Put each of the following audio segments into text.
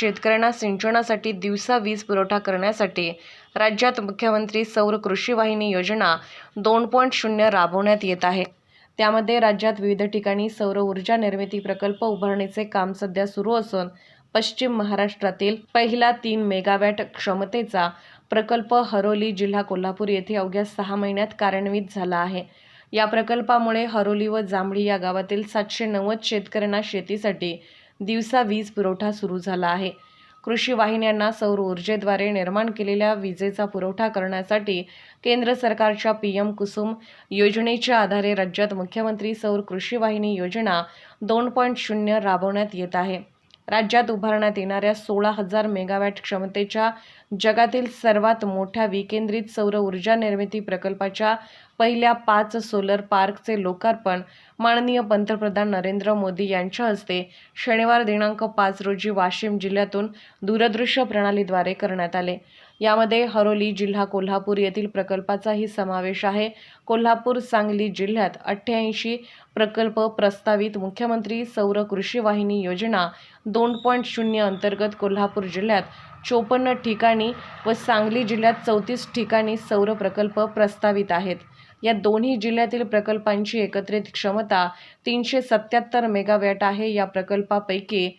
शेतकऱ्यांना सिंचनासाठी दिवसा वीज पुरवठा करण्यासाठी राज्यात मुख्यमंत्री सौर कृषी वाहिनी योजना दोन पॉईंट शून्य राबवण्यात येत आहे. त्यामध्ये राज्यात विविध ठिकाणी सौर ऊर्जा निर्मिती प्रकल्प उभारणीचे काम सध्या सुरू असून पश्चिम महाराष्ट्रातील पहिला तीन मेगावॅट क्षमतेचा प्रकल्प हरोली जिल्हा कोल्हापूर येथे अवघ्या सहा महिन्यात कार्यान्वित झाला आहे. या प्रकल्पामुळे हरोली व जांभळी या गावातील सातशे नव्वद शेतकऱ्यांना शेतीसाठी दिवसा वीज पुरवठा सुरू झाला आहे. कृषी वाहिन्यांना सौर ऊर्जेद्वारे निर्माण केलेल्या विजेचा पुरवठा करण्यासाठी केंद्र सरकारच्या पी एम कुसुम योजनेच्या आधारे राज्यात मुख्यमंत्री सौर कृषी वाहिनी योजना दोन पॉईंट शून्य राबवण्यात येत आहे. राज्यात उभारण्यात येणाऱ्या सोळा हजार मेगावॅट क्षमतेच्या जगातील सर्वात मोठ्या विकेंद्रित सौर ऊर्जा निर्मिती प्रकल्पाच्या पहिल्या पाच सोलर पार्कचे लोकार्पण माननीय पंतप्रधान नरेंद्र मोदी यांच्या हस्ते शनिवार दिनांक पाच रोजी वाशिम जिल्ह्यातून दूरदृश्य प्रणालीद्वारे करण्यात आले. यामध्ये हरोली जिल्हा कोल्हापूर येथील प्रकल्पाचाही समावेश आहे. कोल्हापूर सांगली जिल्ह्यात अठ्ठ्याऐंशी प्रकल्प प्रस्तावित. मुख्यमंत्री सौर कृषी वाहिनी योजना दोन पॉईंट शून्य अंतर्गत कोल्हापूर जिल्ह्यात चोपन्न ठिकाणी व सांगली जिल्ह्यात चौतीस ठिकाणी सौर प्रकल्प प्रस्तावित आहेत. या दोन्ही जिल्ह्यातील प्रकल्पांची एकत्रित क्षमता तीनशे सत्याहत्तर मेगावॅट आहे. या प्रकल्पापैकी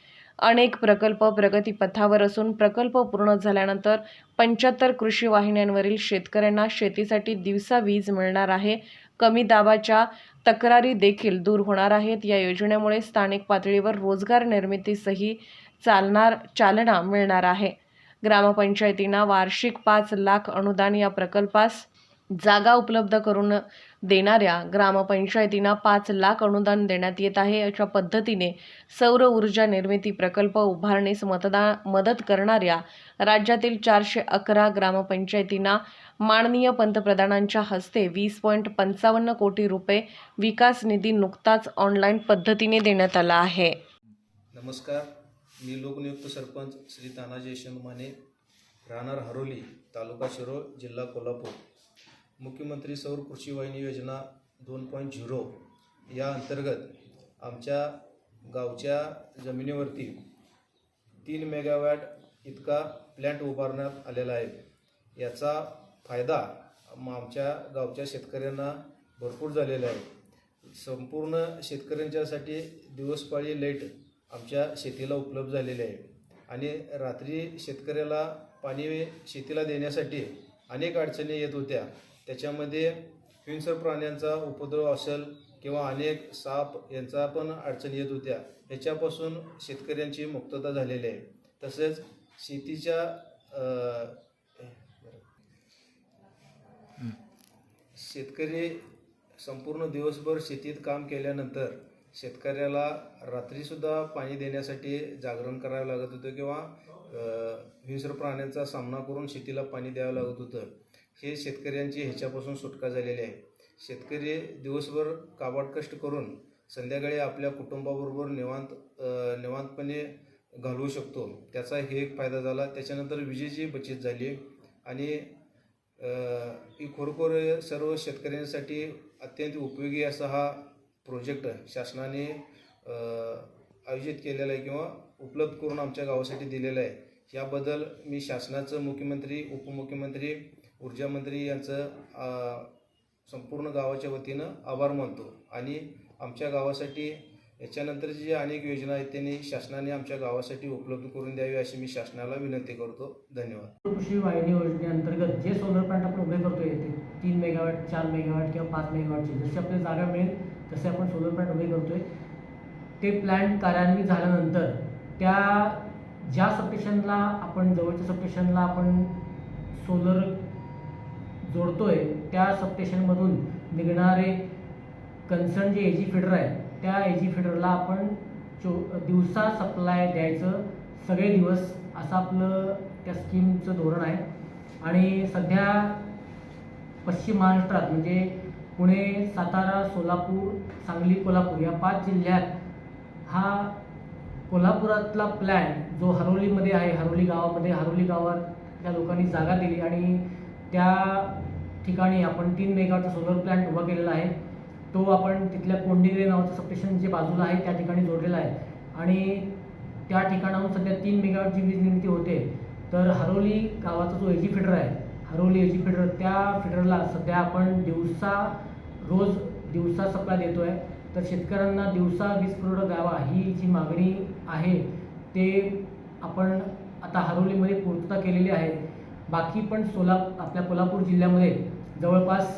अनेक प्रकल्प प्रगतीपथावर असून प्रकल्प पूर्ण झाल्यानंतर पंच्याहत्तर कृषी वाहिन्यांवरील शेतकऱ्यांना शेतीसाठी दिवसा वीज मिळणार आहे. कमी दाबाच्या तक्रारी देखील दूर होणार आहेत. या योजनेमुळे स्थानिक पातळीवर रोजगार निर्मितीसही चालणार चालना मिळणार आहे. ग्रामपंचायतींना वार्षिक पाच लाख अनुदान या प्रकल्पास जागा उपलब्ध करून देणाऱ्या ग्रामपंचायतींना पाच लाख अनुदान देण्यात येत आहे. अशा पद्धतीने सौर ऊर्जा निर्मिती प्रकल्प उभारणीस मतदान मदत करणाऱ्या राज्यातील चारशे अकरा ग्रामपंचायतींना माननीय पंतप्रधानांच्या हस्ते वीस पॉईंट पंचावन्न कोटी रुपये विकास निधी नुकताच ऑनलाईन पद्धतीने देण्यात आला आहे. नमस्कार. मी लोकनियुक्त सरपंच श्री तानाजी यशवंत माने राहणार हरोली तालुका शिरोळ जिल्हा कोल्हापूर. मुख्यमंत्री सौर कृषी वाहिनी योजना दोन पॉईंट झिरो या अंतर्गत आमच्या गावच्या जमिनीवरती तीन मेगावॅट इतका प्लॅन्ट उभारण्यात आलेला आहे. याचा फायदा आमच्या गावच्या शेतकऱ्यांना भरपूर झालेला आहे. संपूर्ण शेतकऱ्यांच्यासाठी दिवसपाळी लाइट आमच्या शेतीला उपलब्ध झालेली आहे. आणि रात्री शेतकऱ्याला पाणी शेतीला देण्यासाठी अनेक अडचणी येत होत्या. त्याच्यामध्ये हिंसर प्राण्यांचा उपद्रव असेल किंवा अनेक साप यांचा पण अडचणी येत होत्या. ह्याच्यापासून शेतकऱ्यांची मुक्तता झालेली आहे. तसेच शेतीच्या शेतकरी संपूर्ण दिवसभर शेतीत काम केल्यानंतर शेतकऱ्याला रात्रीसुद्धा पाणी देण्यासाठी जागरण करावं लागत होतं किंवा अ, हिंस्र प्राण्यांचा सामना करून शेतीला पाणी द्यावं लागत होतं. हे शेतकऱ्यांची ह्याच्यापासून सुटका झालेली आहे. शेतकरी दिवसभर काबाड कष्ट करून संध्याकाळी आपल्या कुटुंबाबरोबर निवांत निवांतपणे घालवू शकतो. त्याचा हे एक फायदा झाला. त्याच्यानंतर विजेची बचत झाली. आणि ही खरोखर सर्व शेतकऱ्यांसाठी अत्यंत उपयोगी असा हा प्रोजेक्ट शासनाने आयोजित केलेला आहे किंवा उपलब्ध करून आमच्या गावासाठी दिलेला आहे. याबद्दल मी शासनाचं मुख्यमंत्री उपमुख्यमंत्री ऊर्जा मंत्री यांचं संपूर्ण गावाच्या वतीनं आभार मानतो. आणि आमच्या गावासाठी याच्यानंतरची जी अनेक योजना आहेत त्यांनी शासनाने आमच्या गावासाठी उपलब्ध करून द्यावी अशी मी शासनाला विनंती करतो. धन्यवाद. कृषी वाहिनी योजनेअंतर्गत जे सोलर प्लांट आपण उभे करतो ते तीन मेगावॅट चार मेगावॅट किंवा पाच मेगावॅटचे जशी आपल्याला जागा मिळेल तसे आपण सोलर प्लांट उभे करतोय. ते प्लॅन कार्यान्वित झाल्यानंतर त्या ज्या सबस्टेशनला आपण जवळच्या सबस्टेशनला आपण सोलर जोडतोय त्या सबस्टेशनमधून निघणारे कन्सर्न जे एजी फिडर आहे त्या एजी फिडरला आपण चो दिवसा सप्लाय द्यायचं सगळे दिवस असं आपलं त्या स्कीमचं धोरण आहे. आणि सध्या पश्चिम महाराष्ट्रात म्हणजे पुणे सातारा सोलापूर सांगली कोल्हापूर या पाच जिल्ह्यात हा कोल्हापुरातला प्लॅन जो हरोलीमध्ये आहे हरोली गावामध्ये हरोली गावात त्या लोकांनी जागा दिली आणि त्या ठिकाणी आपण तीन मेगाचा सोलर प्लॅन्ट उभा केलेला आहे. तो आपण तिथल्या कोंडिग्रे नावाचं सबस्टेशन जे बाजूला आहे त्या ठिकाणी जोडलेला आहे. आणि त्या ठिकाणाहून सध्या तीन मेगावॉटची वीज निर्मिती होते. तर हरोली गावाचा जो एजी फिडर आहे हरोली एजी फिडर त्या फिडरला सध्या आपण दिवसा रोज दिवसा सप्लाय देतो आहे तर शेतकऱ्यांना दिवसा वीज पुरवठा द्यावा ही जी मागणी आहे ते आपण आता हरोलीमध्ये पूर्तता केलेली आहे. बाकी पण सोला आपल्या कोल्हापूर जिल्ह्यामध्ये जवळपास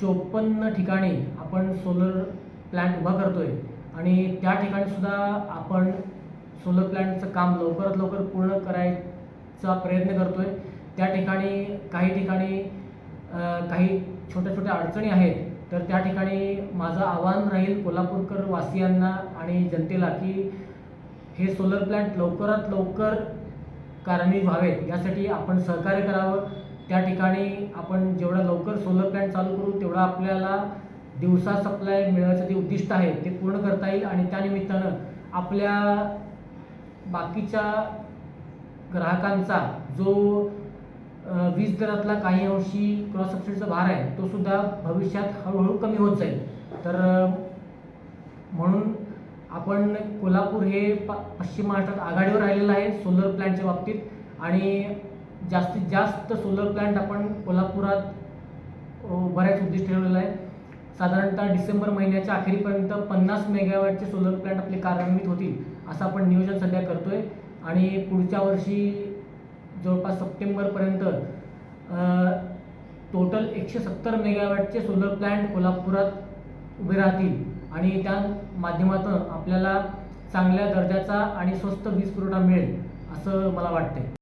चोपन्न ठिकाणी आपण सोलर प्लॅन्ट उभा करतोय. आणि त्या ठिकाणी सुद्धा आपण सोलर प्लॅन्टचं काम लवकरात लवकर पूर्ण करायचा प्रयत्न करतोय. त्या ठिकाणी काही ठिकाणी काही छोट्या छोट्या अडचणी आहेत तर त्या ठिकाणी माझं आव्हान राहील कोल्हापूरकर वासियांना आणि जनतेला की हे सोलर प्लॅन्ट लवकरात लवकर कार्यान्वित व्हावेत. यासाठी आपण सहकार्य करावं. त्या ठिकाणी आपण जेवढा लवकर सोलर प्लॅन्ट चालू करू तेवढा आपल्याला दिवसा सप्लाय मिळवायचं जे उद्दिष्ट आहे ते पूर्ण करता येईल. आणि त्यानिमित्तानं आपल्या बाकीच्या ग्राहकांचा जो वीज दरातला काही अंशी क्रॉस सबसिडीचा भार आहे तो सुद्धा भविष्यात हळूहळू कमी होत जाईल. तर म्हणून आपण कोल्हापूर हे पश्चिम महाराष्ट्रात आघाडीवर राहिलेलं आहे सोलर प्लॅन्टच्या बाबतीत. आणि जास्तीत जास्त सोलर प्लॅन्ट आपण कोल्हापुरात बऱ्याच उद्दिष्ट ठेवलेलं आहे. साधारणतः डिसेंबर महिन्याच्या अखेरीपर्यंत पन्नास मेगावॅटचे सोलर प्लॅन्ट आपले कार्यान्वित होतील असं आपण नियोजन सध्या करतोय. आणि पुढच्या वर्षी जवळपास सप्टेंबरपर्यंत टोटल एकशे सत्तर मेगावॅटचे सोलर प्लॅन्ट कोल्हापुरात उभे राहतील. आणि त्या माध्यमातून आपल्याला चांगल्या दर्जाचा आणि स्वस्त वीज पुरवठा मिळेल असं मला वाटते